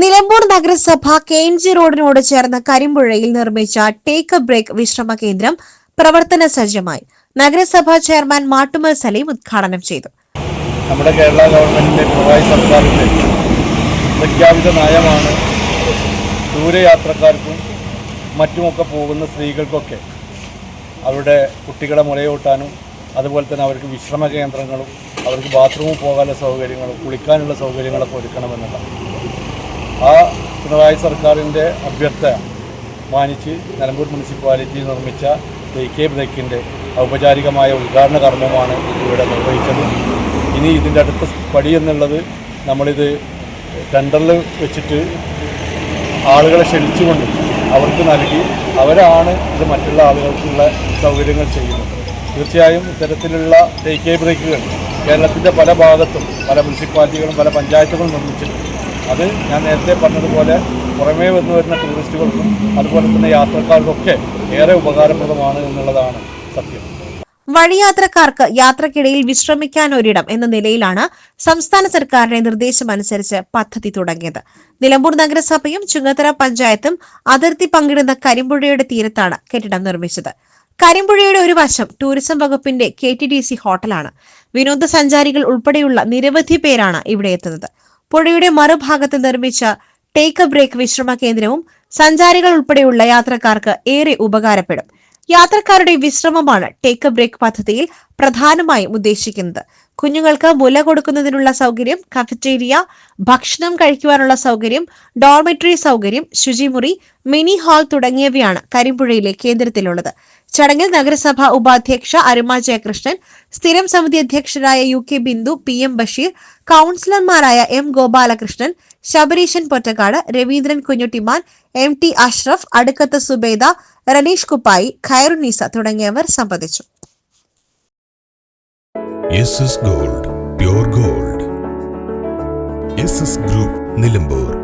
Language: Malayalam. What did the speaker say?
നിലമ്പൂർ നഗരസഭ കെ ജി റോഡിനോട് ചേർന്ന കരിമ്പുഴയിൽ നിർമ്മിച്ച ടേക്ക് എ ബ്രേക്ക് വിശ്രമ കേന്ദ്രം പ്രവർത്തന സജ്ജമായി. നഗരസഭാ ചെയർമാൻ മാട്ടുമൽ സലീം ഉദ്ഘാടനം ചെയ്തു. നമ്മുടെ കേരള ഗവൺമെന്റിന്റെ പിണറായി സർക്കാരിന്റെ പ്രഖ്യാപിത നയമാണ് ദൂരയാത്രക്കാർക്കും മറ്റുമൊക്കെ പോകുന്ന സ്ത്രീകൾക്കൊക്കെ അവരുടെ കുട്ടികളെ മുലയൂട്ടാനും അതുപോലെ തന്നെ അവർക്ക് വിശ്രമ കേന്ദ്രങ്ങളും അവർക്ക് ബാത്റൂമിൽ പോകാനുള്ള സൗകര്യങ്ങളും കുളിക്കാനുള്ള സൗകര്യങ്ങളൊക്കെ ഒരുക്കണമെന്നുള്ള ആ പിണറായി സർക്കാരിന്റെ അഭ്യർത്ഥന മാനിച്ച് നിലമ്പൂർ മുനിസിപ്പാലിറ്റി നിർമ്മിച്ച കെ ബ്രേക്കിന്റെ ഔപചാരികമായ ഉദ്ഘാടന കർമ്മമാണ് ഇവിടെ നിർവഹിച്ചത്. ഇനി ഇതിന്റെ അടുത്ത പടി എന്നുള്ളത് നമ്മളിത് ടെൻഡറിൽ വെച്ചിട്ട് ആളുകളെ ക്ഷണിച്ചുകൊണ്ട് അവർക്ക് നൽകി അവരാണ് ഇത് മറ്റുള്ള ആളുകൾക്കുള്ള സൗകര്യങ്ങൾ ചെയ്യുന്നത്. തീർച്ചയായും ഇത്തരത്തിലുള്ള എ ബ്രേക്കുകൾ കേരളത്തിന്റെ പല ഭാഗത്തും പല മുനിസിപ്പാലിറ്റികളും പല പഞ്ചായത്തുകളും നിർമ്മിച്ചിട്ടുണ്ട് അത് ഞാൻ നേരത്തെ പറഞ്ഞതുപോലെ പുറമേ വന്നു വരുന്ന ടൂറിസ്റ്റുകൾക്കും അതുപോലെ തന്നെ യാത്രക്കാർക്കൊക്കെ ഏറെ ഉപകാരപ്രദമാണ് എന്നുള്ളതാണ് സത്യം. വഴിയാത്രക്കാർക്ക് യാത്രക്കിടയിൽ വിശ്രമിക്കാൻ ഒരിടം എന്ന നിലയിലാണ് സംസ്ഥാന സർക്കാരിന്റെ നിർദ്ദേശം അനുസരിച്ച് പദ്ധതി തുടങ്ങിയത്. നിലമ്പൂർ നഗരസഭയും ചുങ്ങത്തറ പഞ്ചായത്തും അതിർത്തി പങ്കിടുന്ന കരിമ്പുഴയുടെ തീരത്താണ് കെട്ടിടം നിർമ്മിച്ചത്. കരിമ്പുഴയുടെ ഒരു വശം ടൂറിസം വകുപ്പിന്റെ കെ ടി ഡി സി ഹോട്ടലാണ്. വിനോദസഞ്ചാരികൾ ഉൾപ്പെടെയുള്ള നിരവധി പേരാണ് ഇവിടെ എത്തുന്നത്. പുഴയുടെ മറുഭാഗത്ത് നിർമ്മിച്ച ടേക്ക് ബ്രേക്ക് വിശ്രമ കേന്ദ്രവും സഞ്ചാരികൾ ഉൾപ്പെടെയുള്ള യാത്രക്കാർക്ക് ഏറെ ഉപകാരപ്പെടും. യാത്രക്കാരുടെ വിശ്രമമാണ് ടേക്ക് ബ്രേക്ക് പദ്ധതിയിൽ പ്രധാനമായും ഉദ്ദേശിക്കുന്നത്. കുഞ്ഞുങ്ങൾക്ക് മുല കൊടുക്കുന്നതിനുള്ള സൗകര്യം കഫറ്റേരിയ ഭക്ഷണം കഴിക്കുവാനുള്ള സൗകര്യം ഡോർമെട്രി സൗകര്യം ശുചിമുറി മിനി ഹാൾ തുടങ്ങിയവയാണ് കരിമ്പുഴയിലെ കേന്ദ്രത്തിലുള്ളത്. ചടങ്ങിൽ നഗരസഭ ഉപാധ്യക്ഷ അരുമ ജയകൃഷ്ണൻ സ്ഥിരം സമിതി അധ്യക്ഷരായ U K Bindu P M Basheer കൗൺസിലർമാരായ M Gopalakrishnan Sabareesan Pottakkad Raveendran Kunhuttiman M T Ashraf Adukkath Subaida Raneesh Kuppayi Khairunnisa തുടങ്ങിയവർ സംബന്ധിച്ചു. Gold gold. ഗ്രൂപ്പ് നിലമ്പൂർ.